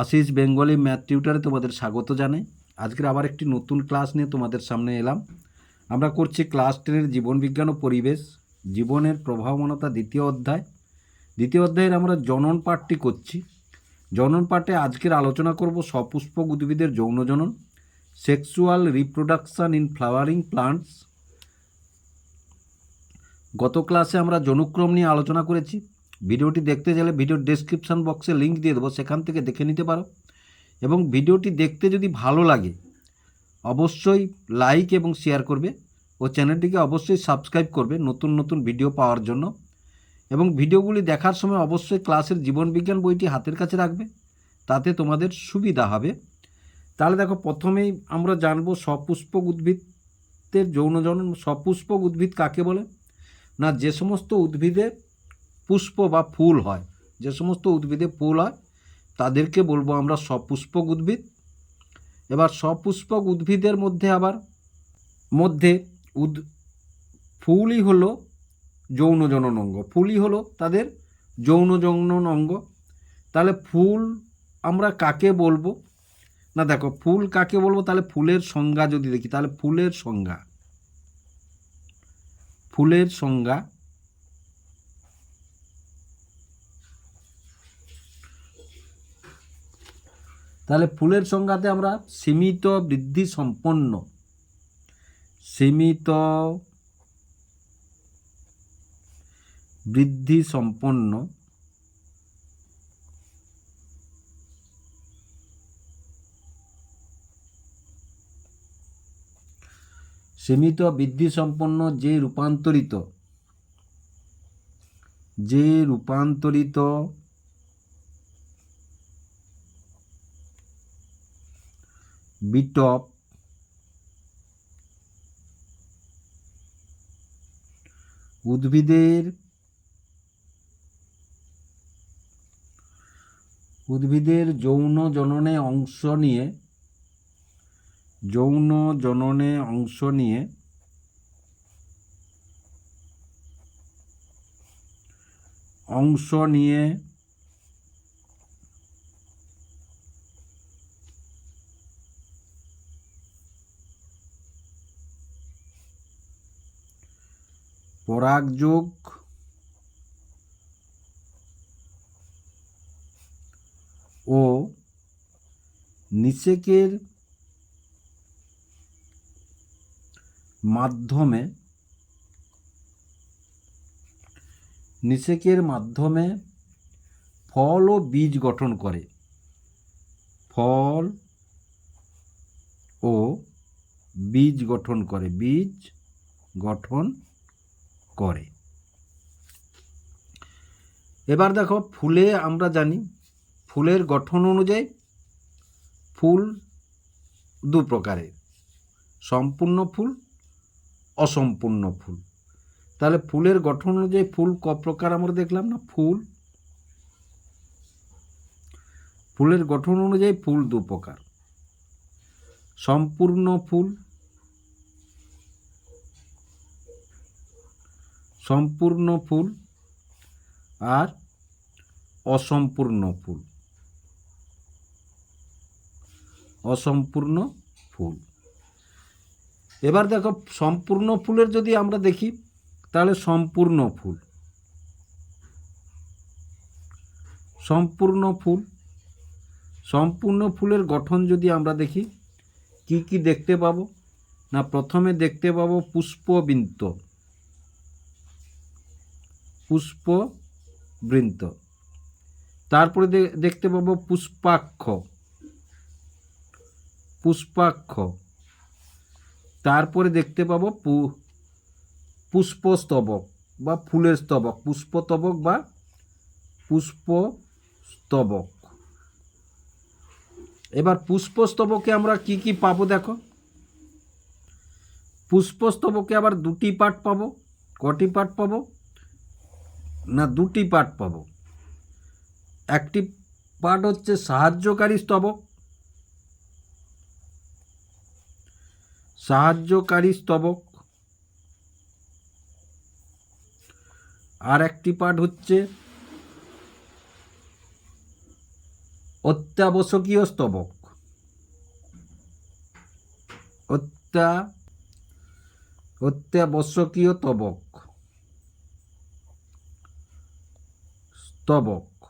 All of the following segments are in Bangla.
আশিস বেঙ্গলি ম্যাথ টিউটারে তোমাদের স্বাগত জানাই। আজকের আবার একটি নতুন ক্লাস নিয়ে তোমাদের সামনে এলাম। আমরা করছি ক্লাস টেনের জীবনবিজ্ঞান ও পরিবেশ, জীবনের প্রভাবমনতা দ্বিতীয় অধ্যায়। দ্বিতীয় অধ্যায়ের আমরা জনন পাঠটি করছি। জনন পাঠে আজকের আলোচনা করব সপুষ্পক উদ্ভিদের যৌন জনন sexual reproduction in flowering plants গত ক্লাসে আমরা জনুক্রম নিয়ে আলোচনা করেছি। ভিডিওটি দেখতে গেলে ভিডিওর ডেসক্রিপশন বক্সে লিঙ্ক দিয়ে দেবো, সেখান থেকে দেখে নিতে পারো। এবং ভিডিওটি দেখতে যদি ভালো লাগে, অবশ্যই লাইক এবং শেয়ার করবে ও চ্যানেলটিকে অবশ্যই সাবস্ক্রাইব করবে নতুন নতুন ভিডিও পাওয়ার জন্য। এবং ভিডিওগুলি দেখার সময় অবশ্যই ক্লাসের জীবনবিজ্ঞান বইটি হাতের কাছে রাখবে, তাতে তোমাদের সুবিধা হবে। তাহলে দেখো, প্রথমেই আমরা জানব সপুষ্পক উদ্ভিদের যৌনজনন, সপুষ্পক উদ্ভিদ কাকে বলে? না, যে সমস্ত উদ্ভিদে পুষ্প বা ফুল হয়। যে সমস্ত উদ্ভিদে ফুল হয়, তাদেরকে বলব আমরা সপুষ্পক উদ্ভিদ। এবার সপুষ্পক উদ্ভিদের মধ্যে আবার, মধ্যে উদ, ফুলই হলো যৌন জনন অঙ্গ। ফুলই হলো তাদের যৌন জনন অঙ্গ। তাহলে ফুল আমরা কাকে বলব? না দেখো, ফুল কাকে বলব? তাহলে ফুলের সংজ্ঞা যদি দেখি, তাহলে ফুলের সংজ্ঞা। ফুলের সংজ্ঞা তাহলে ফুলের সংজ্ঞাতে আমরা সীমিত বৃদ্ধি সম্পন্ন। সীমিত বৃদ্ধি সম্পন্ন। সীমিত বৃদ্ধি সম্পন্ন যে রূপান্তরিত যে রূপান্তরিত বিটপ। উদ্ভিদের উদ্ভিদের যৌন জননে অংশ নিয়ে যৌন জননে অংশ নিয়ে অংশ নিয়ে পরাগযোগ ও নিষেকের মাধ্যমে নিষেকের মাধ্যমে ফল ও বীজ গঠন করে। ফল ও বীজ গঠন করে। বীজ গঠন করে। এবার দেখো ফুলে আমরা জানি, ফুলের গঠন অনুযায়ী ফুল দু প্রকারের, সম্পূর্ণ ফুল, অসম্পূর্ণ ফুল। তাহলে ফুলের গঠন অনুযায়ী ফুল ক প্রকার আমরা দেখলাম না? ফুল। ফুলের গঠন অনুযায়ী ফুল দু প্রকার। সম্পূর্ণ ফুল সম্পূর্ণ ফুল আর অসম্পূর্ণ ফুল। অসম্পূর্ণ ফুল। এবার দেখো, সম্পূর্ণ ফুলের যদি আমরা দেখি, তাহলে সম্পূর্ণ ফুল। সম্পূর্ণ ফুল। সম্পূর্ণ ফুলের গঠন যদি আমরা দেখি, কি কি দেখতে পাবো? না, প্রথমে দেখতে পাবো পুষ্পবৃন্ত। পুষ্পবৃন্ত তারপরে দেখতে পাবো পুষ্পাক্ষ। পুষ্পাক্ষ। তারপরে দেখতে পাবো পুষ্পস্তবক বা ফুলের স্তবক। পুষ্পস্তবক বা পুষ্পস্তবক। এবার পুষ্পস্তবকে আমরা কি কি পাবো দেখো? পুষ্পস্তবকে আবার দুটি পার্ট পাবো। কটি পার্ট পাবো? না দুটি পার্ট পাবো? একটি পার্ট হচ্ছে সাহায্যকারী স্তবক। সাহায্যকারী স্তবক। আর একটি পার্ট হচ্ছে অত্যাবশ্যকীয় স্তবক। অত্যা অত্যাবশ্যকীয় তবক স্তবক।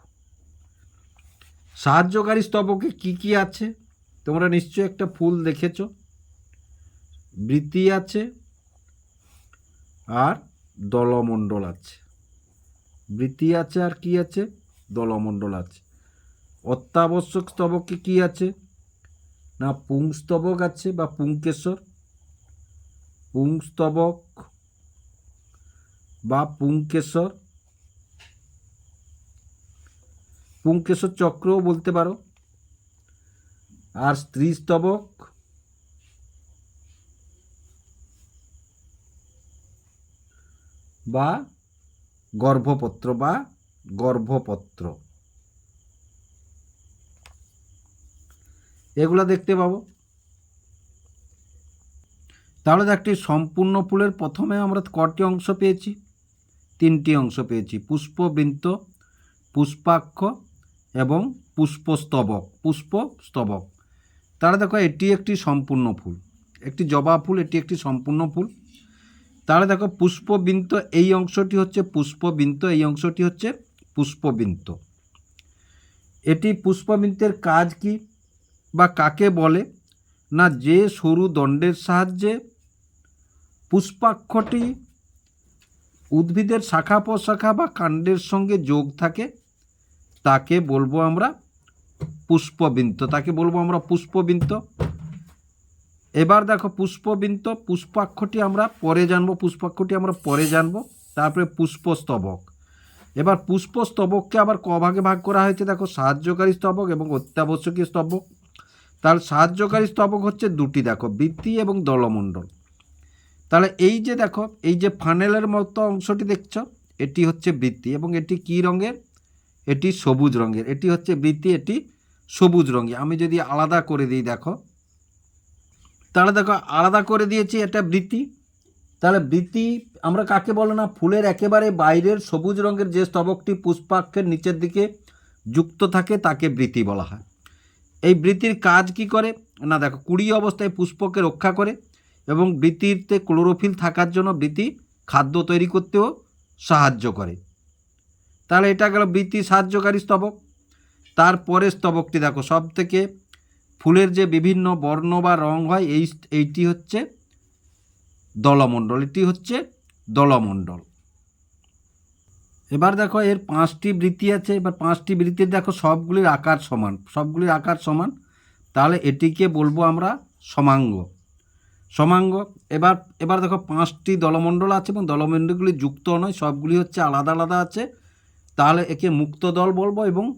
সাহায্যকারী স্তবকে কি কি আছে? তোমরা নিশ্চয়ই একটা ফুল দেখেছ। বৃত্তি আছে। আর দলমণ্ডল আছে। বৃত্তি আছে আর কি আছে? দলমণ্ডল আছে। অত্যাবশ্যক স্তবকে কি আছে? না পুংস্তবক আছে বা পুংকেশর। পুংস্তবক বা পুংকেশর। পুংকেশর চক্রও বলতে পারো। আর স্ত্রী স্তবক। বা গর্ভপত্র বা গর্ভপত্র। এগুলো দেখতে পাবো। তাহলে একটি সম্পূর্ণ ফুলের প্রথমে আমরা কটি অংশ পেয়েছি? তিনটি অংশ পেয়েছি। পুষ্পবৃন্ত পুষ্পাক্ষ এবং পুষ্পস্তবক পুষ্পস্তবক। তারা দেখো, এটি একটি সম্পূর্ণ ফুল। একটি জবা ফুল, এটি একটি সম্পূর্ণ ফুল। তাহলে দেখো, পুষ্পবৃন্ত, এই অংশটি হচ্ছে পুষ্পবৃন্ত, এই অংশটি হচ্ছে পুষ্পবৃন্ত। এটি পুষ্পবৃন্তের কাজ কি বা কাকে বলে? না, যে সরু দণ্ডের সাহায্যে পুষ্পাক্ষটি উদ্ভিদের শাখা প্রশাখা বা কাণ্ডের সঙ্গে যোগ থাকে তাকে বলব আমরা পুষ্পবৃন্ত, তাকে বলব আমরা পুষ্পবৃন্ত। এবার দেখো পুষ্পবৃন্ত, পুষ্পাক্ষটি আমরা পরে জানব, পুষ্পাক্ষটি আমরা পরে জানব। তারপরে পুষ্পস্তবক। এবার পুষ্পস্তবককে আবার ক ভাগে ভাগ করা হয়েছে? দেখো সাহায্যকারী স্তবক এবং অত্যাবশ্যকীয় স্তবক। তার সাহায্যকারী স্তবক হচ্ছে দুটি, দেখো বৃত্তি এবং দলমণ্ডল। তাহলে এই যে দেখো, এই যে ফানেলের মতো অংশটি দেখছ, এটি হচ্ছে বৃত্তি এবং এটি কী রঙের? এটি সবুজ রঙের। এটি হচ্ছে বৃত্তি, এটি সবুজ রঙের। আমি যদি আলাদা করে দিই, দেখো। তাহলে দেখো, আলাদা করে দিয়েছি এটা বৃত্তি। তাহলে বৃত্তি আমরা কাকে বলে না? ফুলের একেবারে বাইরের সবুজ রঙের যে স্তবকটি পুষ্পাক্ষের নিচের দিকে যুক্ত থাকে, তাকে বৃত্তি বলা হয়। এই বৃত্তির কাজ কি করে? না, দেখো, কুড়ি অবস্থায় পুষ্পকে রক্ষা করে এবং বৃত্তিতে ক্লোরোফিল থাকার জন্য বৃত্তি খাদ্য তৈরি করতেও সাহায্য করে। তাহলে এটা গেল বৃত্তি সাহায্যকারী স্তবক। তারপরে স্তবকটি দেখো সব থেকে ফুলের যে বিভিন্ন বর্ণ বা রং হয়, এই এইটি হচ্ছে দলমণ্ডল, এটি হচ্ছে দলমণ্ডল। এবার দেখো, এর পাঁচটি বৃত্তি আছে, এবার পাঁচটি বৃত্তির দেখো, সবগুলির আকার সমান, সবগুলির আকার সমান। তাহলে এটিকে বলব আমরা সমাঙ্গ। সমাঙ্গ, এবার এবার দেখো, পাঁচটি দলমণ্ডল আছে এবং দলমণ্ডলগুলি যুক্ত নয়, সবগুলি হচ্ছে আলাদা আলাদা আছে। তাহলে একে মুক্ত দল বলব এবং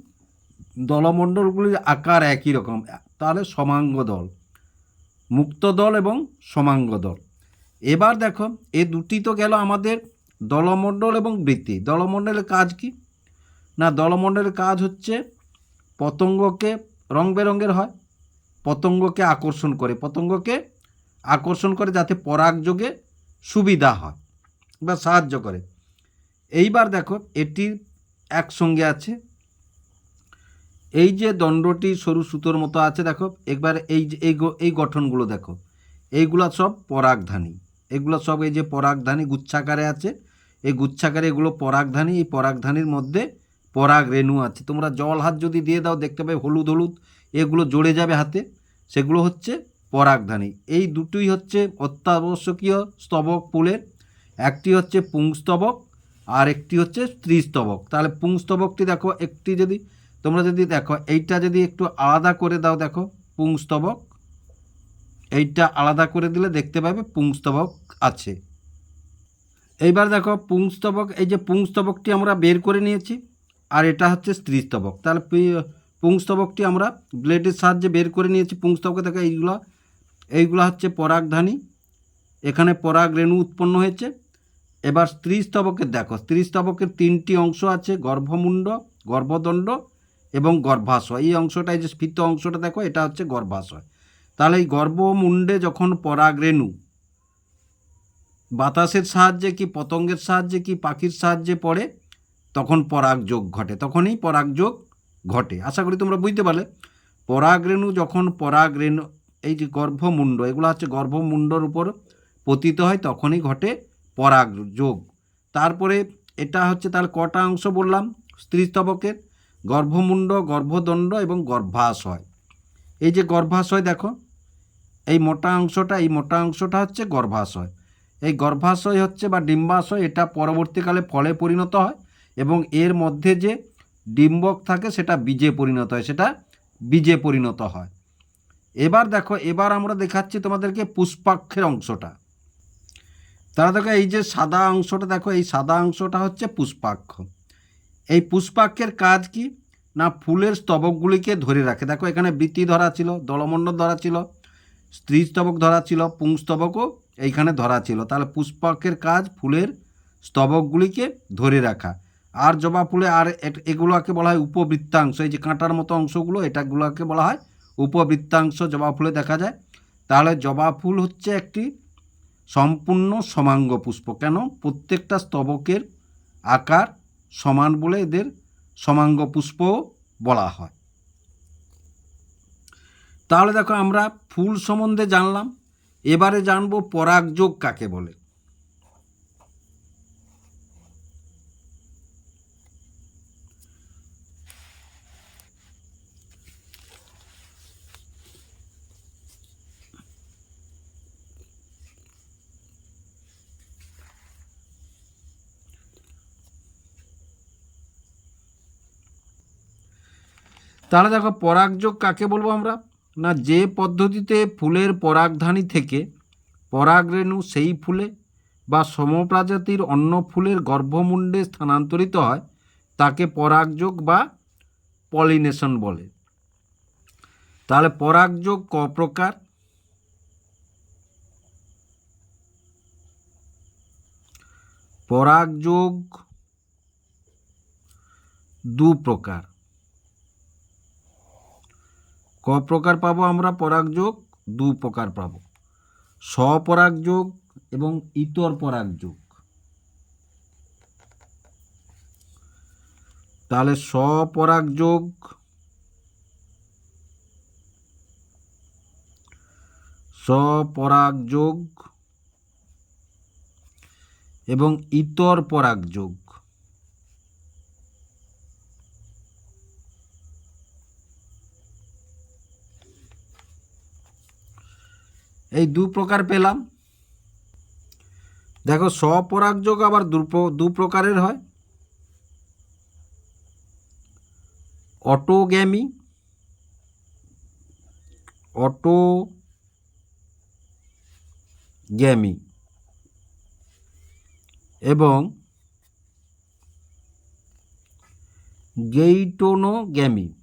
দলমণ্ডলগুলির আকার একই রকম। তাহলে সমাঙ্গ দল। মুক্ত দল এবং সমাঙ্গ দল। এবার দেখো, এ দুটি তো গেল আমাদের দলমণ্ডল এবং বৃত্তি। দলমণ্ডলের কাজ কি? না, দলমণ্ডলের কাজ হচ্ছে পতঙ্গকে রং বেরঙের হয়, পতঙ্গকে আকর্ষণ করে, পতঙ্গকে আকর্ষণ করে যাতে পরাগযোগে সুবিধা হয় বা সাহায্য করে। এইবার দেখো, এটির একসঙ্গে আছে। এই যে দণ্ডটি সরু সুতোর মতো আছে, দেখো, একবার এই যে, এই গঠনগুলো দেখো। এইগুলা সব পরাগধানী। এগুলো সব এই যে পরাগধানী গুচ্ছাকারে আছে। এই গুচ্ছাকারে এগুলো পরাগধানী, এই পরাগধানীর মধ্যে পরাগ রেণু আছে। তোমরা জল হাত যদি দিয়ে দাও, দেখতে পাবে হলুদ হলুদ, এগুলো জড়ে যাবে হাতে। সেগুলো হচ্ছে পরাগধানী। এই দুটোই হচ্ছে অত্যাবশ্যকীয় স্তবক ফুলের একটি হচ্ছে পুংস্তবক আর একটি হচ্ছে স্ত্রীস্তবক। তাহলে পুংস্তবকটি দেখো, একটি যদি তোমরা যদি দেখো, এইটা যদি একটু আলাদা করে দাও দেখো, পুংস্তবক, এইটা আলাদা করে দিলে দেখতে পাবে পুংস্তবক আছে। এইবার দেখো, পুংস্তবক, এই যে পুংস্তবকটি আমরা বের করে নিয়েছি, আর এটা হচ্ছে স্ত্রীস্তবক। তাহলে পুংস্তবকটি আমরা ব্লেডের সাহায্যে বের করে নিয়েছি, পুংস্তবকে দেখো, এইগুলো এইগুলো হচ্ছে পরাগধানী। এখানে পরাগ রেণু উৎপন্ন হয়েছে। এবার স্ত্রীস্তবকের দেখো স্ত্রীস্তবকের তিনটি অংশ আছে, গর্ভমুণ্ড, গর্ভদণ্ড এবং গর্ভাশয়। এই অংশটা এই যে স্ফীত অংশটা দেখো, এটা হচ্ছে গর্ভাশয়। তাহলে এই গর্ভমুণ্ডে যখন পরাগ রেণু বাতাসের সাহায্যে কি, পতঙ্গের সাহায্যে কি, পাখির সাহায্যে পড়ে, তখন পরাগযোগ ঘটে, তখনই পরাগযোগ ঘটে। আশা করি তোমরা বুঝতে পারলে। পরাগরেণু যখন পরাগরেণু, এই যে গর্ভমুণ্ড, এগুলো হচ্ছে গর্ভমুণ্ডর উপর পতিত হয়, তখনই ঘটে পরাগ যোগ তারপরে এটা হচ্ছে তার কটা অংশ বললাম স্ত্রীস্তবকের গর্ভমুণ্ড, গর্ভদণ্ড এবং গর্ভাশয়। এই যে গর্ভাশয় দেখো, এই মোটা অংশটা, এই মোটা অংশটা হচ্ছে গর্ভাশয়। এই গর্ভাশয় হচ্ছে বা ডিম্বাশয়, এটা পরবর্তীকালে ফলে পরিণত হয় এবং এর মধ্যে যে ডিম্বক থাকে, সেটা বীজে পরিণত হয়, সেটা বীজে পরিণত হয়। এবার দেখো, এবার আমরা দেখাচ্ছি তোমাদেরকে পুষ্পাক্ষের অংশটা। তারা দেখো এই যে সাদা অংশটা, দেখো এই সাদা অংশটা হচ্ছে পুষ্পাক্ষ। এই পুষ্পাক্ষের কাজ কি? না, ফুলের স্তবকগুলিকে ধরে রাখে। দেখো এখানে বৃত্তি ধরা ছিল দলমণ্ডল ধরা ছিল, স্ত্রী স্তবক ধরা ছিল পুংস্তবকও এইখানে ধরা ছিল। তাহলে পুষ্পাক্ষের কাজ ফুলের স্তবকগুলিকে ধরে রাখা। আর জবা ফুলে, আর এগুলোকে বলা হয় উপবৃত্তাংশ। এই যে কাঁটার মতো অংশগুলো, এটাগুলোকে বলা হয় উপবৃত্তাংশ। জবা ফুলে দেখা যায়। তাহলে জবা ফুল হচ্ছে একটি সম্পূর্ণ সমাঙ্গ পুষ্প। কেন? প্রত্যেকটা স্তবকের আকার সমান বলে এদের সমাঙ্গ পুষ্প বলা হয়। তাহলে দেখো আমরা ফুল সম্বন্ধে জানলাম। এবারে জানব পরাগযোগ কাকে বলে। তাহলে দেখো পরাগযোগ কাকে বলব আমরা? না, যে পদ্ধতিতে ফুলের পরাগধানী থেকে পরাগরেণু সেই ফুলে বা সমপ্রজাতির অন্য ফুলের গর্ভমুণ্ডে স্থানান্তরিত হয়, তাকে পরাগযোগ বা পলিনেশন বলে। তাহলে পরাগযোগ ক প্রকার? পরাগযোগ দু প্রকার। ক প্রকার পাবো আমরা? পরাগযোগ দু প্রকার পাবো। স্বপরাগযোগ এবং ইতর পরাগযোগ তাহলে স্বপরাগযোগ স্বপরাগযোগ এবং ইতর পরাগযোগ এই দু প্রকার পেলাম। দেখো স্বপরাগযোগ আবার দু প্র- দু প্রকারের হয়। অটোগ্যামি অটো গ্যামি এবং geitonogamy.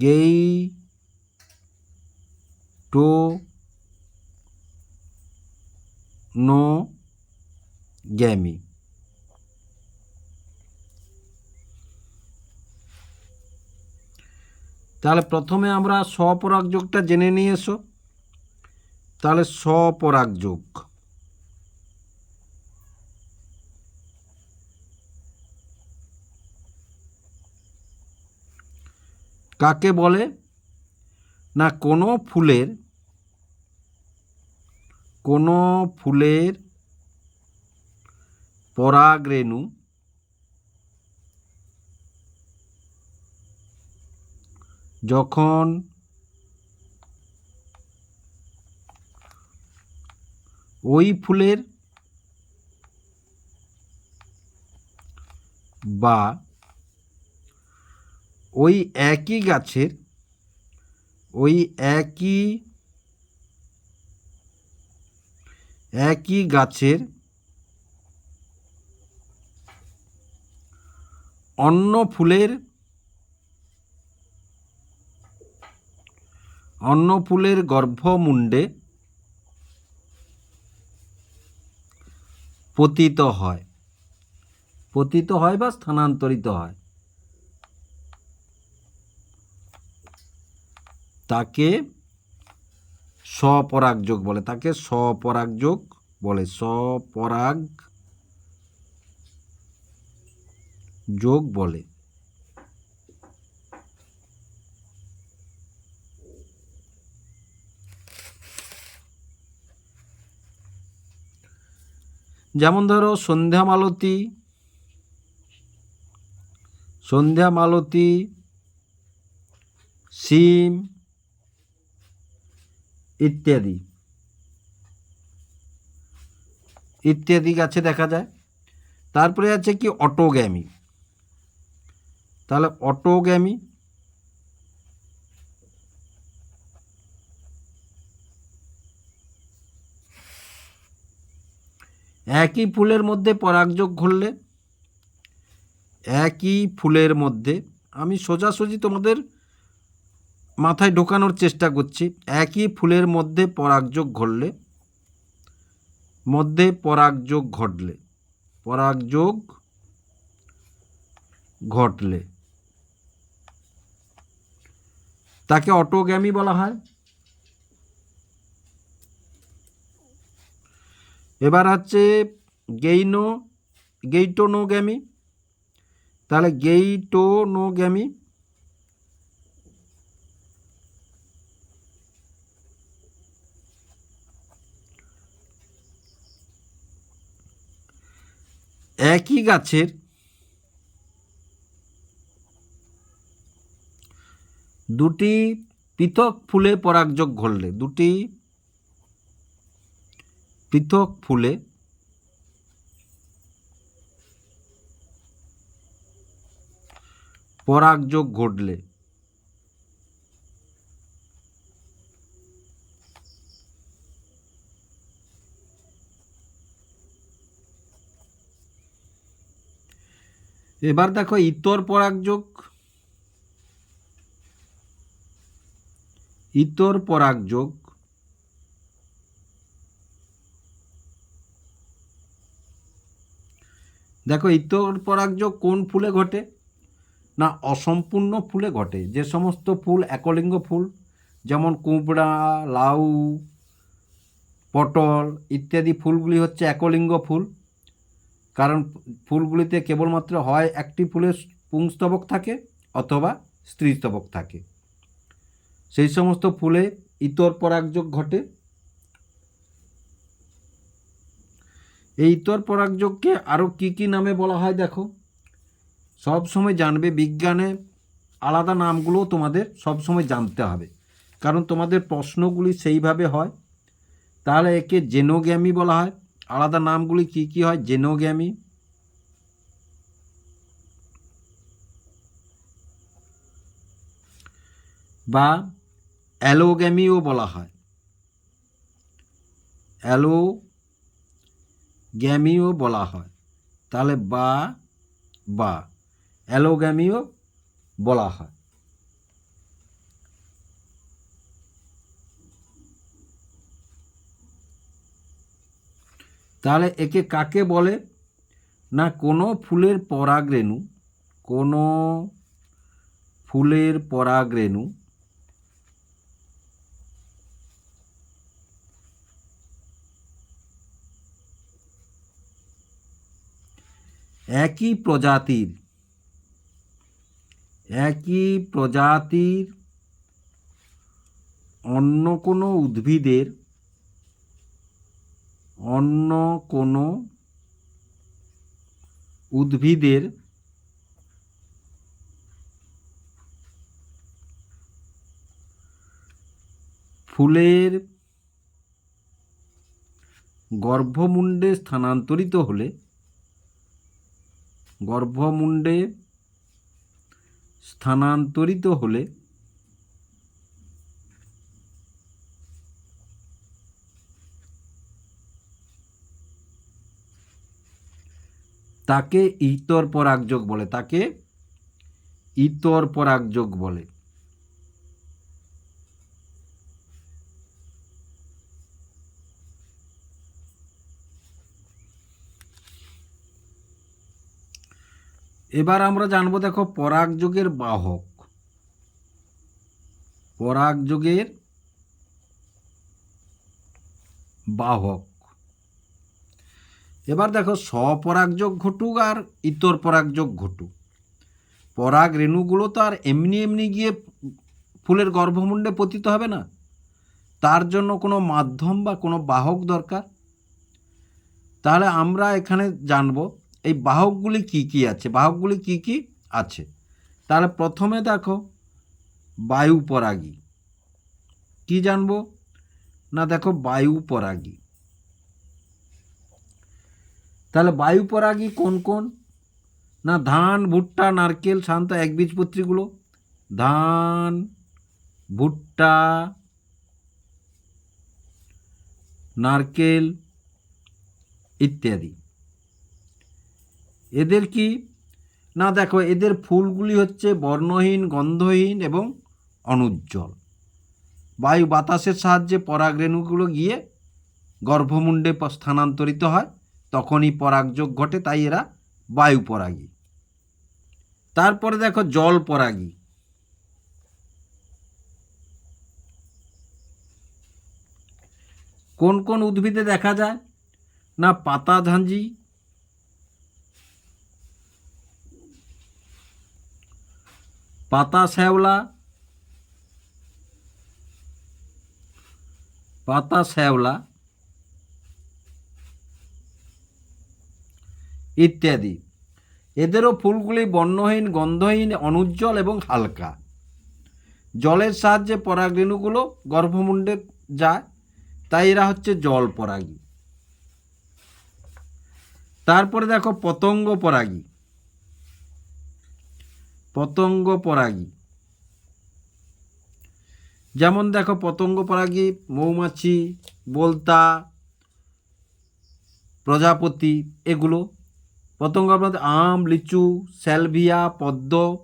Geitonogamy তাহলে প্রথমে আমরা স্বপরাগযোগটা জেনে নিয়ে এসো। তাহলে স্বপরাগযোগ। কাকে বলে? না কোনো ফুলের কোনো ফুলের পরাগরেণু যখন ওই ফুলের বা ওই একই গাছের ওই একই একই গাছের অন্য ফুলের অন্য ফুলের গর্ভমুণ্ডে পতিত হয়। পতিত হয় বা স্থানান্তরিত হয়। তাকে স্বপরাগযোগ বলে, তাকে স্বপরাগযোগ বলে। সপরাগ যোগ বলে। যেমন ধরো সন্ধ্যা মালতী সন্ধ্যা মালতী, সিম ইত্যাদি। ইত্যাদি গাছে দেখা যায়। তারপরে আছে কি? অটোগ্যামি। তাহলে অটোগ্যামি একই ফুলের মধ্যে পরাগযোগ ঘটলে, একই ফুলের মধ্যে, আমি সোজাসুজি তোমাদের মাথায় ঢোকানোর চেষ্টা করছি। একই ফুলের মধ্যে পরাগযোগ ঘটলে, মধ্যে পরাগযোগ ঘটলে পরাগযোগ ঘটলে। তাকে অটোগ্যামি বলা হয়। এবার হচ্ছে গেইনো, গেইটোনোগ্যামি। তাহলে গেইটোনোগ্যামি একই গাছের দুটি পৃথক ফুলে পরাগযোগ ঘটলে দুটি পৃথক ফুলে পরাগযোগ ঘটলে এবার দেখো ইতর পরাগযোগ ইতর পরাগযোগ দেখো ইতর পরাগযোগ কোন ফুলে ঘটে? না, অসম্পূর্ণ ফুলে ঘটে। যে সমস্ত ফুল একলিঙ্গ ফুল, যেমন কুমড়া, লাউ, পটল ইত্যাদি ফুলগুলি হচ্ছে একলিঙ্গ ফুল। কারণ ফুলগুলিতে কেবলমাত্র হয় একটি ফুলের পুংস্তবক থাকে অথবা স্ত্রীস্তবক থাকে। সেই সমস্ত ফুলে ইতর পরাগযোগ ঘটে। এই ইতর পরাগযোগকে আরও কী কী নামে বলা হয় দেখো? সব সময় জানবে বিজ্ঞানে আলাদা নামগুলো তোমাদের সব সময় জানতে হবে। কারণ তোমাদের প্রশ্নগুলি সেইভাবে হয়। তাহলে একে জেনোগ্যামি বলা হয়। আলাদা নামগুলি কি কি হয়? জেনোগ্যামি। বা অ্যালোগ্যামিও বলা হয়। অ্যালো গ্যামিও বলা হয়। তাহলে বা বা। অ্যালোগ্যামিও বলা হয়। তাহলে একে কাকে বলে? না, কোনো ফুলের পরাগরেণু, কোনো ফুলের পরাগরেণু, একই প্রজাতির একই প্রজাতির অন্য কোনো উদ্ভিদের অন্য কোনো উদ্ভিদের ফুলের গর্ভমুণ্ডে স্থানান্তরিত হলে গর্ভমুণ্ডে স্থানান্তরিত হলে তাকে ইতর পরাগযোগ বলে, তাকে ইতর পরাগযোগ বলে। এবার আমরা জানব, দেখো, পরাগযোগের বাহক। পরাগযোগের বাহক। এবার দেখো স্বপরাগযোগ ঘটুক আর ইতর পরাগযোগ ঘটুক। পরাগ রেণুগুলো তো আর এমনি এমনি গিয়ে ফুলের গর্ভমুণ্ডে পতিত হবে না। তার জন্য কোনো মাধ্যম বা কোনো বাহক দরকার। তাহলে আমরা এখানে জানব, এই বাহকগুলি কি কি আছে? বাহকগুলি কি কি আছে? তাহলে প্রথমে দেখো বায়ু পরাগী কি জানব? না দেখো বায়ু পরাগী তাহলে বায়ু পরাগী কোন কোন? না, ধান, ভুট্টা, নারকেল শান্ত একবীজপত্রীগুলো? ধান, ভুট্টা, নারকেল ইত্যাদি। এদের কি? না, দেখো, এদের ফুলগুলি হচ্ছে বর্ণহীন, গন্ধহীন এবং অনুজ্জ্বল। বায়ু বাতাসের সাহায্যে পরাগরেণুগুলো গিয়ে গর্ভমুণ্ডে স্থানান্তরিত হয়। তখনই পরাগযোগ ঘটে, তাই এরা বায়ু পরাগী। তারপরে দেখো জল পরাগী। কোন কোন উদ্ভিদে দেখা যায়? না, পাতা, ঝাঁঝি। পাতা, শ্যাওলা। পাতা, শ্যাওলা। ইত্যাদি। এদেরও ফুলগুলি বর্ণহীন, গন্ধহীন, অনুজ্জ্বল এবং হালকা। জলের সাহায্যে পরাগরেণুগুলো গর্ভমুণ্ডে যায়, তাই এরা হচ্ছে জল পরাগী। তারপরে দেখো পতঙ্গ পরাগী। পতঙ্গ পরাগী। যেমন দেখো পতঙ্গ পরাগী, মৌমাছি, বলতা, প্রজাপতি, এগুলো পতঙ্গ মধ্যে আম, লিচু, স্যালভিয়া, পদ্ম,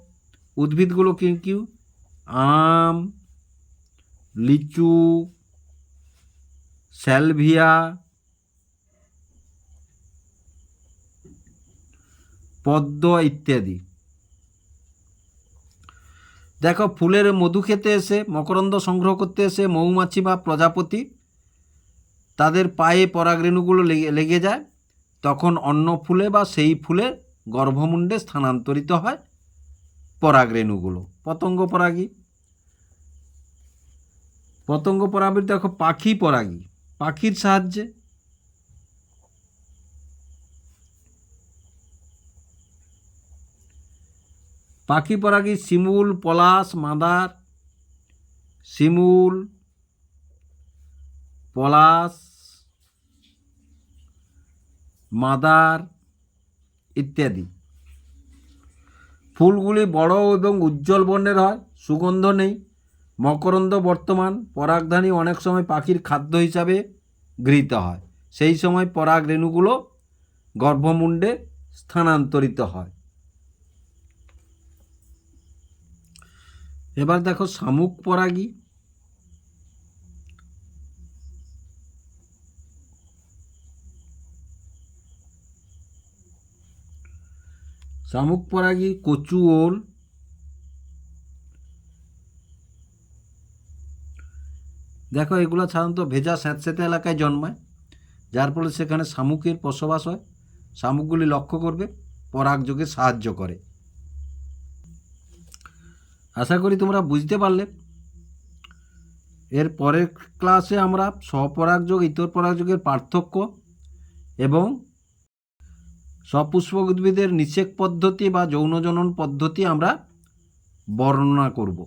উদ্ভিদগুলো কি কি? আম, লিচু, স্যালভিয়া, পদ্ম ইত্যাদি। দেখো, ফুলের মধু খেতে এসে, মকরন্দ সংগ্রহ করতে এসে, মৌমাছি বা প্রজাপতি, তাদের পায়ে পরাগরেণুগুলো লেগে যায়। তখন অন্য ফুলে বা সেই ফুলের গর্ভমুণ্ডে স্থানান্তরিত হয় পরাগরেণুগুলো পতঙ্গ পরাগী। পতঙ্গ পরাগী দেখো পাখি পরাগী। পাখির সাহায্যে। পাখি পরাগী শিমুল, পলাশ, মাদার, শিমুল, পলাশ মাদার ইত্যাদি। ফুলগুলি বড় এবং উজ্জ্বল বর্ণের হয়, সুগন্ধ নেই, মকরন্দ বর্তমান, পরাগধানী অনেক সময় পাখির খাদ্য হিসাবে গৃহীত হয়। সেই সময় পরাগ রেণুগুলো গর্ভমুণ্ডে স্থানান্তরিত হয়। এবার দেখো শামুক পরাগী। শামুক পরাগী কচু ওল, দেখো এগুলো সাধারণত ভেজা স্যাঁতস্যাঁতে এলাকায় জন্মায়, যার ফলে সেখানে শামুকের বসবাস হয়। শামুকগুলি লক্ষ্য করবে, পরাগ পরাগযোগে সাহায্য করে। আশা করি তোমরা বুঝতে পারলে। এর পরের ক্লাসে আমরা স্বপরাগযোগ ইতর পরাগযোগের পার্থক্য এবং সপুষ্পক উদ্ভিদের নিষেক পদ্ধতি বা যৌনজনন পদ্ধতি আমরা বর্ণনা করব।